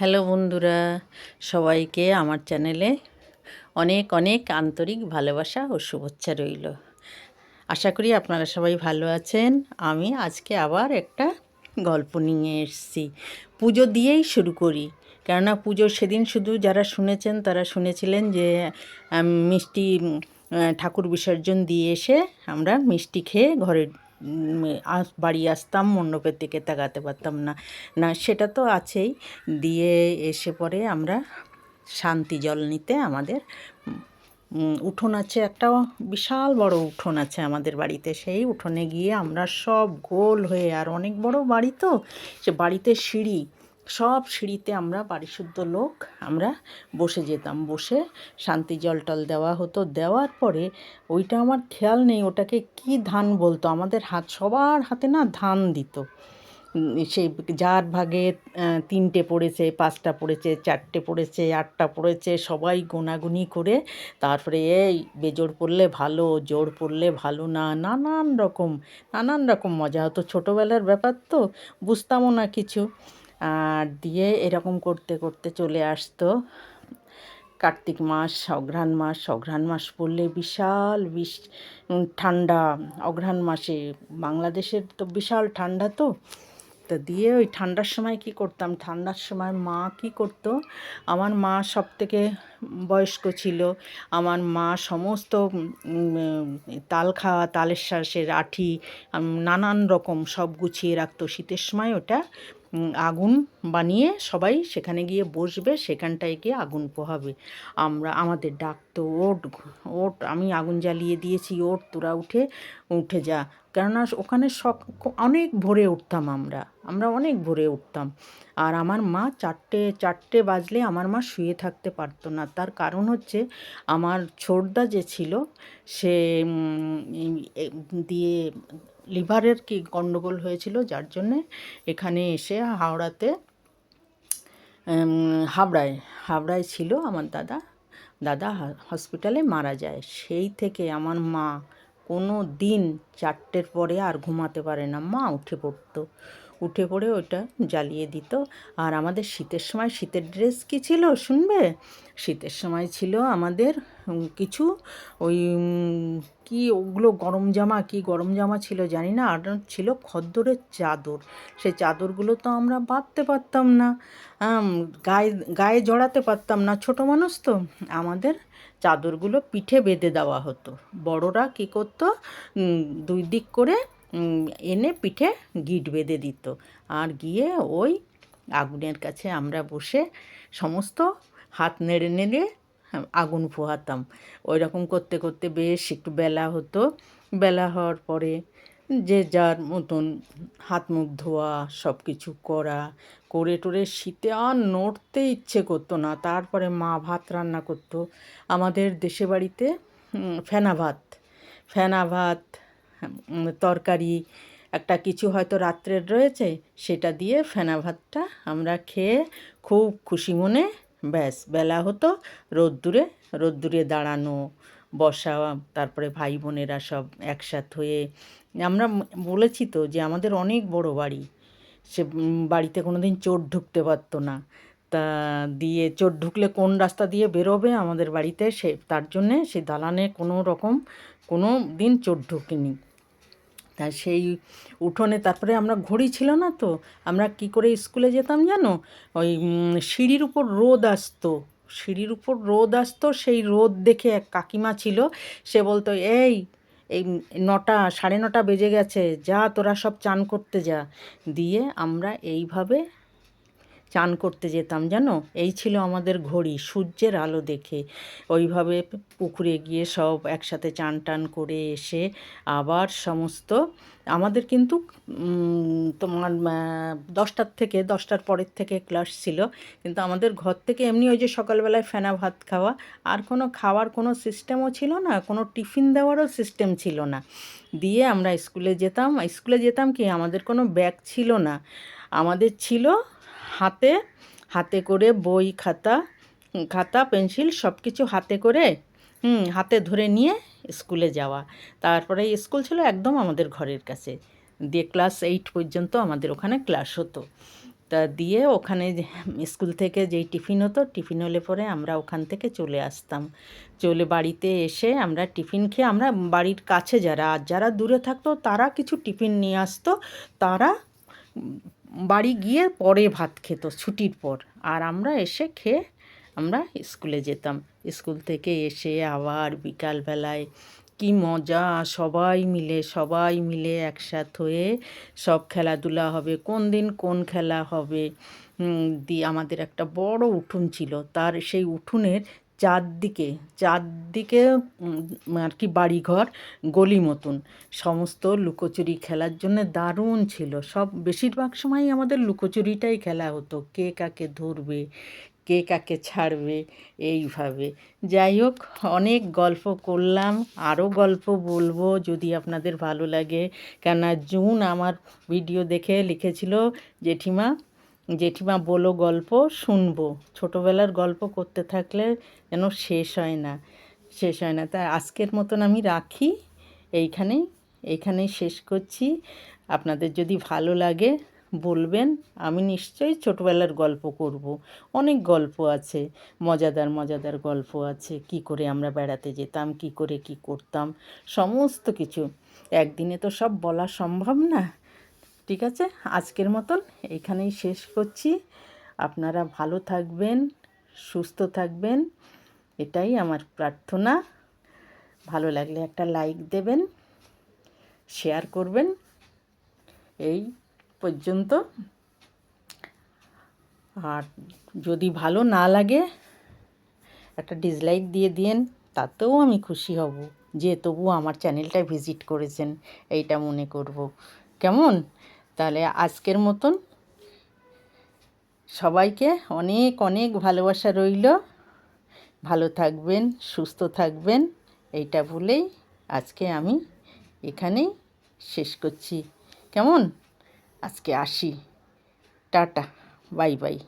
Hello বন্ধুরা, সবাইকে আমার চ্যানেলে অনেক অনেক আন্তরিক ভালোবাসা ও শুভেচ্ছা রইল। আশা করি আপনারা সবাই ভালো আছেন। আমি আজকে আবার একটা গল্প নিয়ে এসেছি। পুজো দিয়েই শুরু করি। কেননা পুজো সেদিন শুধু যারা শুনেছেন তারা শুনেছিলেন যে মিষ্টি ঠাকুর বিসর্জন দিয়ে এসে আমরা মিষ্টি খেয়ে ঘরে বাড়ি আসতাম, মণ্ডপের দিকে তাকাতে পারতাম না। না, সেটা তো আছেই। দিয়ে এসে পরে আমরা শান্তি জল নিতে আমাদের উঠোন আছে, একটা বিশাল বড় উঠোন আছে আমাদের বাড়িতে। সেই উঠোনে গিয়ে আমরা সব গোল হয়ে, আর অনেক বড় বাড়ি তো, সে বাড়িতে সিঁড়ি সব সিঁড়িতে আমরা বাড়িশুদ্ধ লোক, আমরা বসে যেতাম। বসে শান্তি জল টল দেওয়া হতো। দেওয়ার পরে ওইটা আমার খেয়াল নেই, ওটাকে কি ধান বলতো? আমাদের হাত, সবার হাতে না ধান দিত। সেই যার ভাগে তিনটে পড়েছে, পাঁচটা পড়েছে, চারটে পড়েছে, আটটা পড়েছে, সবাই গোনাগুনি করে তারপরে এই বেজোড় পড়লে ভালো জোর পড়লে ভালো না, নানান রকম নানান রকম মজা হতো। ছোটোবেলার ব্যাপার তো, বুঝতামও না কিছু। আর দিয়ে এরকম করতে করতে চলে আসতো। কার্তিক মাস, অঘ্রাণ মাস অঘ্রাণ মাস পড়লে বিশাল বিশ ঠান্ডা, অঘ্রাণ মাসে। বাংলাদেশের তো বিশাল ঠান্ডা তো। তো দিয়ে ওই ঠান্ডার সময় কি করতাম? ঠান্ডার সময় মা কি করতো? আমার মা সব থেকে বয়স্ক ছিল। আমার মা সমস্ত তাল খাওয়া, তালের শ্বাসের আঠি নানান রকম সব গুছিয়ে রাখতো। শীতের সময় ওটা আগুন বানিয়ে সবাই সেখানে গিয়ে বসবে, সেখানটায় গিয়ে আগুন পোহাবে। আমরা, আমাদের ডাকতো ওট ওট আমি আগুন জ্বালিয়ে দিয়েছি ওট তোরা উঠে উঠে যা। কেননা ওখানে সক, অনেক ভোরে উঠতাম আমরা আমরা অনেক ভোরে উঠতাম। আর আমার মা চারটে চারটে বাজলে আমার মা শুয়ে থাকতে পারতো না। তার কারণ হচ্ছে আমার ছোটদা যে ছিল, সে দিয়ে লিভারের কি গণ্ডগোল হয়েছিল, যার জন্যে এখানে এসে হাওড়াতে হাবড়ায় হাবড়ায় ছিল আমার দাদা। দাদা হসপিটালে মারা যায়। সেই থেকে আমার মা কোনো দিন চারটের পরে আর ঘুমাতে পারে না। মা উঠে পড়তো। উঠে পড়ে ওটা জ্বালিয়ে দিত। আর আমাদের শীতের সময় শীতের ড্রেস কি ছিল শুনবে? শীতের সময় ছিল আমাদের কিছু ওই কি ওগুলো গরম জামা, কি গরম জামা ছিল জানি না, আর ছিল খদ্দরের চাদর। সেই চাদরগুলো তো আমরা বাঁধতে পারতাম না। গায়ে গায়ে জড়াতে পারতাম না। ছোটো মানুষ তো। আমাদের চাদরগুলো পিঠে বেঁধে দেওয়া হতো। বড়রা কী করতো? দুই দিক করে এনে পিঠে গিট বেঁধে দিত। আর গিয়ে ওই আগুনের কাছে আমরা বসে সমস্ত হাত নেড়ে নেড়ে আগুন পোহাতাম ওই রকম করতে করতে বেশ একটু বেলা হতো। বেলা হওয়ার পরে যে যার মতন হাত মুখ ধোয়া সব কিছু করা, করে টোরে শীতে আর নড়তে ইচ্ছে করতো না। তারপরে মা ভাত রান্না করতো। আমাদের দেশে বাড়িতে ফেনা ভাত। ফেনা ভাত তরকারি একটা কিছু হয়তো রাত্রের রয়েছে, সেটা দিয়ে ফেনা ভাতটা আমরা খেয়ে খুব খুশি মনে ব্যাস, বেলা হতো, রোদ্দুরে রোদ্দুরে দাঁড়ানো, বসা, তারপরে ভাই বোনেরা সব একসাথ হয়ে, আমরা বলেছি তো যে আমাদের অনেক বড় বাড়ি, সে বাড়িতে কোনো দিন চোর ঢুকতে পারতো না। তা দিয়ে চোর ঢুকলে কোন রাস্তা দিয়ে বেরোবে আমাদের বাড়িতে সে, তার জন্যে সে দালানে কোনো রকম কোনো দিন চোর ঢুকেনি। তা সেই উঠোনে তারপরে আমরা ঘড়ি ছিল না তো, আমরা কি করে স্কুলে যেতাম জানো? ওই সিঁড়ির উপর রোদ আসতো। সিঁড়ির উপর রোদ আসতো, সেই রোদ দেখে এক কাকিমা ছিল, সে বলতো, এই এই নটা, সাড়ে নটা বেজে গেছে, যা তোরা সব চান করতে যা। দিয়ে আমরা এইভাবে চান করতে যেতাম, জানো? এই ছিল আমাদের ঘড়ি, সূর্যের আলো দেখে। ওইভাবে পুকুরে গিয়ে সব একসাথে চান টান করে এসে আবার সমস্ত, আমাদের কিন্তু তোমার দশটার থেকে, দশটার পরের থেকে ক্লাস ছিল। কিন্তু আমাদের ঘর থেকে এমনি ওই যে সকালবেলায় ফেনা ভাত খাওয়া, আর কোনো খাওয়ার কোনো সিস্টেমও ছিল না, কোনো টিফিন দেওয়ারও সিস্টেম ছিল না। দিয়ে আমরা স্কুলে যেতাম স্কুলে যেতাম কি, আমাদের কোনো ব্যাগ ছিল না। আমাদের ছিল হাতে হাতে করে বই, খাতা খাতা, পেন্সিল সব কিছু হাতে করে, হুম, হাতে ধরে নিয়ে স্কুলে যাওয়া। তারপরে স্কুল ছিল একদম আমাদের ঘরের কাছে। দিয়ে ক্লাস এইট পর্যন্ত আমাদের ওখানে ক্লাস হতো। তা দিয়ে ওখানে স্কুল থেকে যেই টিফিন হতো, টিফিন হলে পরে আমরা ওখান থেকে চলে আসতাম। চলে বাড়িতে এসে আমরা টিফিন খেয়ে, আমরা বাড়ির কাছে যারা, আর যারা দূরে থাকতো তারা কিছু টিফিন নিয়ে আসতো। তারা বাড়ি গিয়ে পরে ভাত খেত, ছুটির পর। আর আমরা এসে খেয়ে আমরা স্কুলে যেতাম। স্কুল থেকে এসে আবার বিকালবেলায় কি মজা, সবাই মিলে সবাই মিলে একসাথ হয়ে সব খেলাধুলা হবে। কোন দিন কোন খেলা হবে? দিয়ে আমাদের একটা বড় উঠোন ছিল। তার সেই উঠোনের চারদিকে চারদিকে আর কি বাড়িঘর, গলি মতন। সমস্ত লুকোচুরি খেলার জন্য দারুণ ছিল। সব, বেশিরভাগ সময়ই আমাদের লুকোচুরিটাই খেলা হতো। কে কাকে ধরবে, কে কাকে ছাড়বে, এইভাবে। যাই হোক, অনেক গল্প করলাম। আরও গল্প বলব যদি আপনাদের ভালো লাগে। কেননা জুন আমার ভিডিও দেখে লিখেছিল জেঠিমা জেঠিমা বলো গল্প শুনব। ছোটোবেলার গল্প করতে থাকলে যেন শেষ হয় না, শেষ হয় না। তাই আজকের মতন আমি রাখি। এইখানেই এইখানেই শেষ করছি। আপনাদের যদি ভালো লাগে বলবেন, আমি নিশ্চয়ই ছোটোবেলার গল্প করব। অনেক গল্প আছে, মজাদার মজাদার গল্প আছে। কি করে আমরা বেড়াতে যেতাম, কি করে কি করতাম, সমস্ত কিছু। একদিনে তো সব বলা সম্ভব না। ঠিক আছে? আজকের মতন এখানেই শেষ করছি। আপনারা ভালো থাকবেন, সুস্থ থাকবেন, এটাই আমার প্রার্থনা। ভালো লাগলে একটা লাইক দেবেন, শেয়ার করবেন। এই পর্যন্ত। আর যদি ভালো না লাগে, একটা ডিসলাইক দিয়ে দিন তাতেও আমি খুশি হব যে তবু আমার চ্যানেলটা ভিজিট করেছেন, এইটা মনে করব। কেমন? তাহলে আজকের মতন। সবাইকে অনেক অনেক ভালোবাসা রইল। ভালো থাকবেন, সুস্থ থাকবেন, এইটা বলেই আজকে আমি এখানেই শেষ করছি। কেমন? আজকে আসি। Tata, bye bye.